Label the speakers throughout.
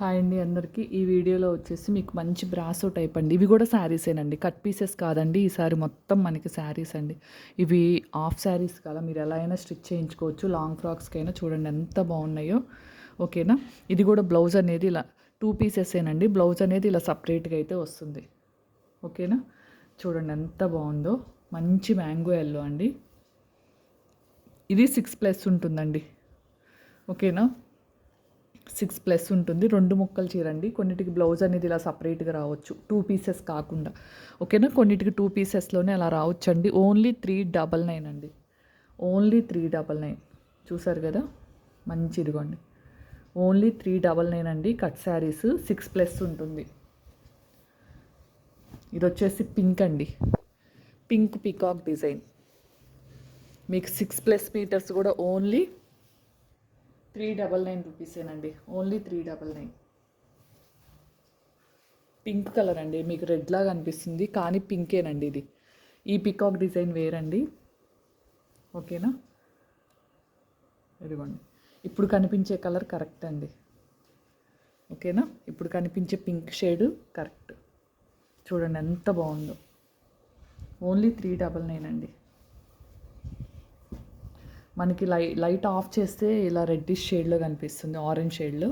Speaker 1: Hi అండి అందరికీ. ఈ వీడియోలో వచ్చేసి మీకు మంచి బ్రాసో టైప్ అండి. ఇవి కూడా శారీసేనండి కట్ పీసెస్ కాదండి. ఈ సారీ మొత్తం మనకి శారీస్ అండి. ఇవి హాఫ్ శారీస్ కదా. మీరు ఎలా అయినా స్టిచ్ చేయించుకోవచ్చు. లాంగ్ ఫ్రాక్స్కైనా చూడండి ఎంత బాగున్నాయో. ఓకేనా? ఇది కూడా బ్లౌజ్ అనేది ఇలా టూ పీసెసేనండి బ్లౌజ్ అనేది ఇలా సపరేట్గా అయితే వస్తుంది. ఓకేనా? చూడండి ఎంత బాగుందో. మంచి మ్యాంగో ఎల్లో అండి. ఇది సిక్స్ ప్లస్ ఉంటుందండి. ఓకేనా? సిక్స్ ప్లస్ ఉంటుంది. రెండు ముక్కలు చీరండి. కొన్నిటికి బ్లౌజ్ అనేది ఇలా సపరేట్గా రావచ్చు. టూ పీసెస్ కాకుండా. ఓకేనా? కొన్నిటికి టూ పీసెస్లోనే అలా రావచ్చండి. ఓన్లీ త్రీ డబల్ నైన్ అండి. Only three double nine. చూసారు కదా? మంచి ఇదిగోండి. ఓన్లీ త్రీ డబల్ నైన్ అండి. కట్ శారీస్ సిక్స్ ప్లస్ ఉంటుంది. ఇది వచ్చేసి పింక్ అండి. Pink peacock design. మీకు సిక్స్ ప్లస్ మీటర్స్ కూడా only three double nine రూపీసేనండి. Only three double nine. Pink colour అండి మీకు రెడ్ లాగా అనిపిస్తుంది కానీ పింకేనండి ఇది. ఈ పికాక్ డిజైన్ వేరండి. ఓకేనా? ఇదిగోండి. ఇప్పుడు కనిపించే కలర్ కరెక్ట్ అండి. ఓకేనా? ఇప్పుడు కనిపించే పింక్ షేడ్ కరెక్ట్. చూడండి ఎంత బాగుందో. ఓన్లీ త్రీ డబల్ నైన్ అండి. మనకి లై లైట్ ఆఫ్ చేస్తే ఇలా రెడ్డిష్ షేడ్లో కనిపిస్తుంది ఆరెంజ్ షేడ్లో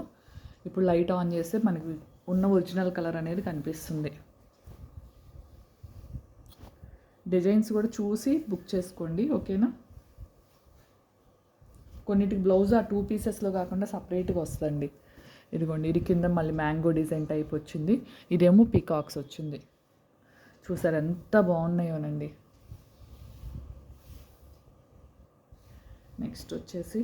Speaker 1: ఇప్పుడు లైట్ ఆన్ చేస్తే మనకి ఉన్న ఒరిజినల్ కలర్ అనేది కనిపిస్తుంది. డిజైన్స్ కూడా చూసి బుక్ చేసుకోండి ఓకేనా కొన్నిటికి బ్లౌజ్ ఆ టూ పీసెస్లో కాకుండా సపరేట్గా వస్తుందండి. ఇదిగోండి ఇది కింద మళ్ళీ మ్యాంగో డిజైన్ టైప్ వచ్చింది. ఇదేమో పీకాక్స్ వచ్చింది. చూసారు ఎంత బాగున్నాయోనండి. నెక్స్ట్ వచ్చేసి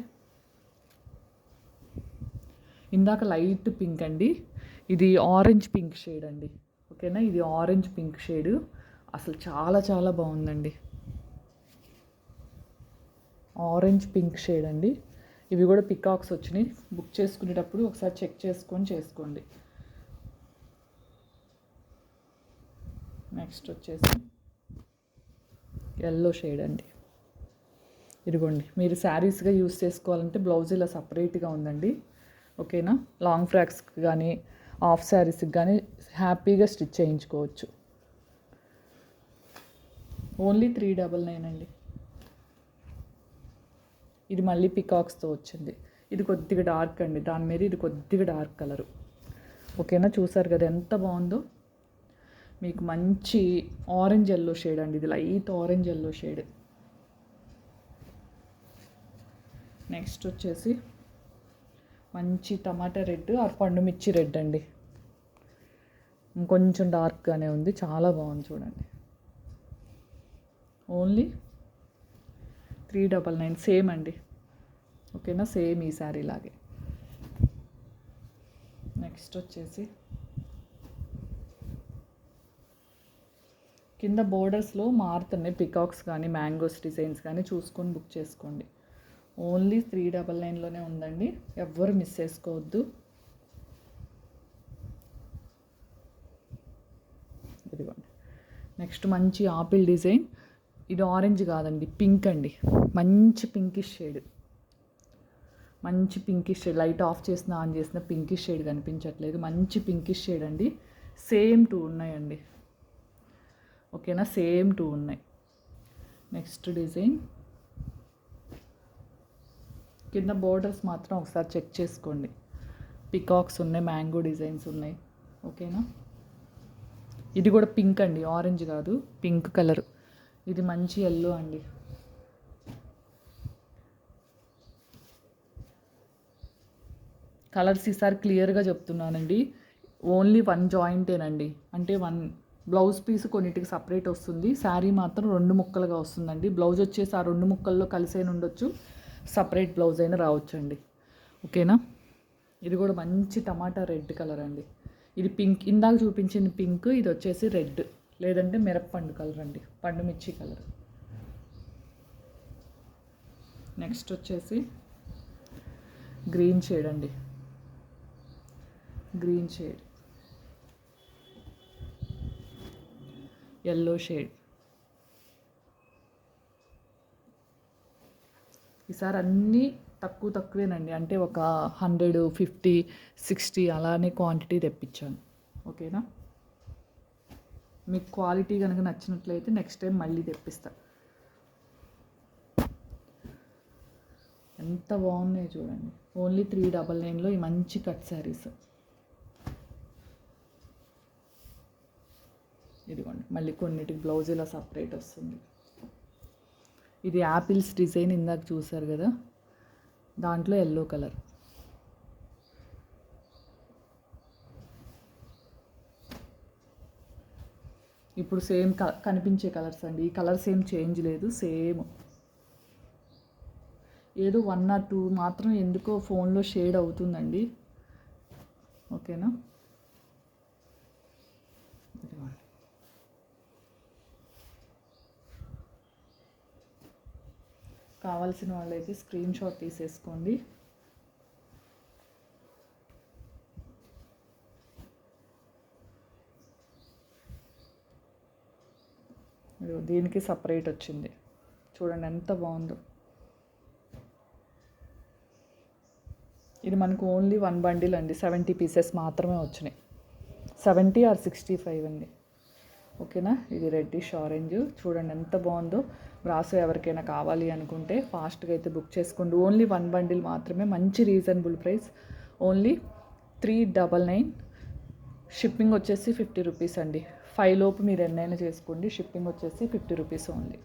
Speaker 1: ఇందాక లైట్ పింక్ అండి. ఇది ఆరెంజ్ పింక్ షేడ్ అండి. ఓకేనా? ఇది ఆరెంజ్ పింక్ షేడ్. అసలు చాలా చాలా బాగుందండి. ఆరెంజ్ పింక్ షేడ్ అండి. ఇవి కూడా పికాక్స్ వచ్చినాయి. బుక్ చేసుకునేటప్పుడు ఒకసారి చెక్ చేసుకొని చేసుకోండి. నెక్స్ట్ వచ్చేసి ఎల్లో షేడ్ అండి. ఇదిగోండి మీరు శారీస్గా యూస్ చేసుకోవాలంటే బ్లౌజ్ ఇలా సపరేట్గా ఉందండి. ఓకేనా లాంగ్ ఫ్రాక్స్కి కానీ హాఫ్ శారీస్కి కానీ హ్యాపీగా స్టిచ్ చేయించుకోవచ్చు. ఓన్లీ త్రీ డబల్ నైన్ అండి. ఇది మళ్ళీ పికాక్స్తో వచ్చింది. ఇది కొద్దిగా డార్క్ అండి. దాని మీద ఇది కొద్దిగా డార్క్ కలరు ఓకేనా చూసారు కదా ఎంత బాగుందో? మీకు మంచి ఆరెంజ్ ఎల్లో షేడ్ అండి. ఇది light orange yellow shade next వచ్చేసి మంచి టమాటా రెడ్ ఆర్ పండుమిర్చి రెడ్ అండి. ఇంకొంచెం డార్క్గానే ఉంది చాలా బాగుంది చూడండి. Only three double nine same అండి. ఓకేనా సేమ్ ఈ శారీ లాగే. నెక్స్ట్ వచ్చేసి కింద బోర్డర్స్లో మారుతున్నాయి పికాక్స్ కానీ మ్యాంగోస్ డిజైన్స్ కానీ చూసుకొని బుక్ చేసుకోండి. ఓన్లీ త్రీ డబల్ నైన్లోనే ఉందండి. ఎవ్వరు మిస్ చేసుకోవద్దు. ఇదిగోండి. నెక్స్ట్ మంచి ఆపిల్ డిజైన్. ఇది ఆరెంజ్ కాదండి పింక్ అండి. మంచి పింకిష్ షేడ్. మంచి పింకిష్ షేడ్. లైట్ ఆఫ్ చేసిన ఆన్ చేసిన పింకిష్ షేడ్ కనిపించట్లేదు. మంచి పింకిష్ షేడ్ అండి. సేమ్ టూ ఉన్నాయండి. ఓకేనా? సేమ్ టూ ఉన్నాయి. Next design. కింద బోర్డర్స్ మాత్రం ఒకసారి చెక్ చేసుకోండి. పికాక్స్ ఉన్నాయి మ్యాంగో డిజైన్స్ ఉన్నాయి. ఓకేనా ఇది కూడా పింక్ అండి ఆరెంజ్ కాదు పింక్ కలర్ ఇది మంచి ఎల్లో అండి. కలర్స్ ఈసారి క్లియర్గా చెప్తున్నానండి. ఓన్లీ వన్ జాయింటేనండి అంటే వన్ బ్లౌజ్ పీస్ కొన్నిటికి సపరేట్ వస్తుంది. శారీ మాత్రం రెండు ముక్కలుగా వస్తుందండి. బ్లౌజ్ వచ్చేసి ఆ రెండు ముక్కల్లో కలిసే ఉండొచ్చు సపరేట్ బ్లౌజ్ అయినా రావచ్చండి. ఓకేనా? ఇది కూడా మంచి టమాటా రెడ్ కలర్ అండి. ఇది పింక్ ఇందాక చూపించిన పింక్ ఇది వచ్చేసి రెడ్. లేదంటే మిరప్పండు కలర్ అండి. పండు మిర్చి కలర్. నెక్స్ట్ వచ్చేసి గ్రీన్ షేడ్ అండి. Green shade. ఎల్లో షేడ్ ఈసారి అన్నీ తక్కువ తక్కువేనండి. అంటే ఒక హండ్రెడ్ ఫిఫ్టీ సిక్స్టీ అలానే క్వాంటిటీ తెప్పించాను. ఓకేనా? మీకు క్వాలిటీ కనుక నచ్చినట్లయితే నెక్స్ట్ టైం మళ్ళీ తెప్పిస్తా. ఎంత బాగున్నాయి చూడండి. ఓన్లీ త్రీ డబల్ నైన్లో ఈ మంచి కట్ శారీస్. ఇదిగోండి. మళ్ళీ కొన్నిటికి బ్లౌజ్ ఇలా సపరేట్ వస్తుంది. ఇది యాపిల్స్ డిజైన్ ఇందాక చూసారు కదా? దాంట్లో ఎల్లో కలర్ ఇప్పుడు సేమ్ క కనిపించే కలర్స్ అండి. ఈ కలర్స్ ఏం చేంజ్ లేదు సేమ్ ఏదో వన్ ఆర్ టూ మాత్రం ఎందుకో ఫోన్లో షేడ్ అవుతుందండి. ఓకేనా ఇదిగోండి. కావాల్సిన వాళ్ళైతే స్క్రీన్ షాట్ తీసేసుకోండి. దీనికి సపరేట్ వచ్చింది. చూడండి ఎంత బాగుందో. ఇది మనకు ఓన్లీ వన్ బండిల్ అండి సెవెంటీ పీసెస్ మాత్రమే వచ్చినాయి. సెవెంటీ ఆర్ సిక్స్టీ ఫైవ్ అండి. ఓకేనా? ఇది రెడ్డిష్ ఆరెంజ్ చూడండి ఎంత బాగుందో. బ్రాసో ఎవరికైనా కావాలి అనుకుంటే ఫాస్ట్గా అయితే బుక్ చేసుకోండి. ఓన్లీ వన్ బండిల్ మాత్రమే. మంచి reasonable price only three double nine shipping వచ్చేసి ఫిఫ్టీ రూపీస్ అండి. ఫైవ్ లోపు మీరు ఎన్నైనా చేసుకోండి. షిప్పింగ్ వచ్చేసి ఫిఫ్టీ రూపీస్ ఓన్లీ